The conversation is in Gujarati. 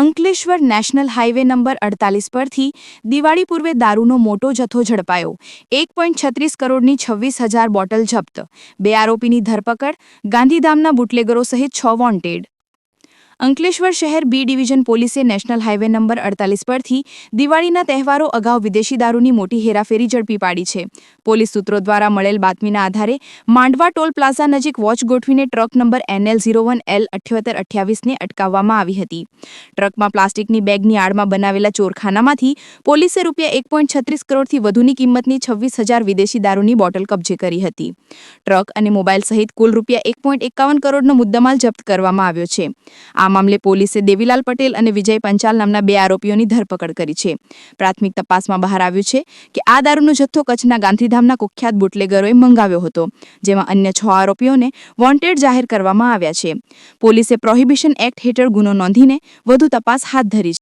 અંકલેશ્વર નેશનલ હાઇવે નંબર અડતાલીસ પરથી દિવાળી પૂર્વે દારૂનો મોટો જથ્થો ઝડપાયો. એક પોઈન્ટ છત્રીસ કરોડની છવ્વીસ હજાર બોટલ જપ્ત. બે આરોપીની ધરપકડ, ગાંધીધામના બુટલેગરો સહિત છ વોન્ટેડ. અંકલેશ્વર શહેર બી ડિવિઝન પોલીસે નેશનલ હાઇવે નંબર અડતાલીસ પરથી દિવાળીના તહેવારો અગાઉ વિદેશી દારૂની મોટી હેરાફેરી ઝડપી પાડી છે. પોલીસ સૂત્રો દ્વારા મળેલ બાતમીના આધારે માંડવા ટોલ પ્લાઝા નજીક વોચ ગોઠવીને truck number NL zero one L અઠ્યોતેર અઠ્યાવીસને અટકાવવામાં આવી હતી. ટ્રકમાં પ્લાસ્ટિકની બેગની આડમાં બનાવેલા ચોરખાનામાંથી પોલીસે રૂપિયા એક પોઈન્ટ છત્રીસ કરોડથી વધુની કિંમતની છવ્વીસ હજાર વિદેશી દારૂની બોટલ કબજે કરી હતી. ટ્રક અને મોબાઈલ સહિત કુલ રૂપિયા એક પોઈન્ટ એકાવન કરોડનો મુદ્દામાલ જપ્ત કરવામાં આવ્યો છે. આ મામલે પોલીસે દેવીલાલ પટેલ અને વિજય પંચાલ નામના બે આરોપીઓની ધરપકડ કરી છે. પ્રાથમિક તપાસમાં બહાર આવ્યું છે કે આ દારૂનો જથ્થો કચ્છના ગાંધીધામના કુખ્યાત બુટલેગરોએ મંગાવ્યો હતો, જેમાં અન્ય છ આરોપીઓને વોન્ટેડ જાહેર કરવામાં આવ્યા છે. પોલીસે પ્રોહિબિશન એક્ટ હેઠળ ગુનો નોંધીને વધુ તપાસ હાથ ધરી છે.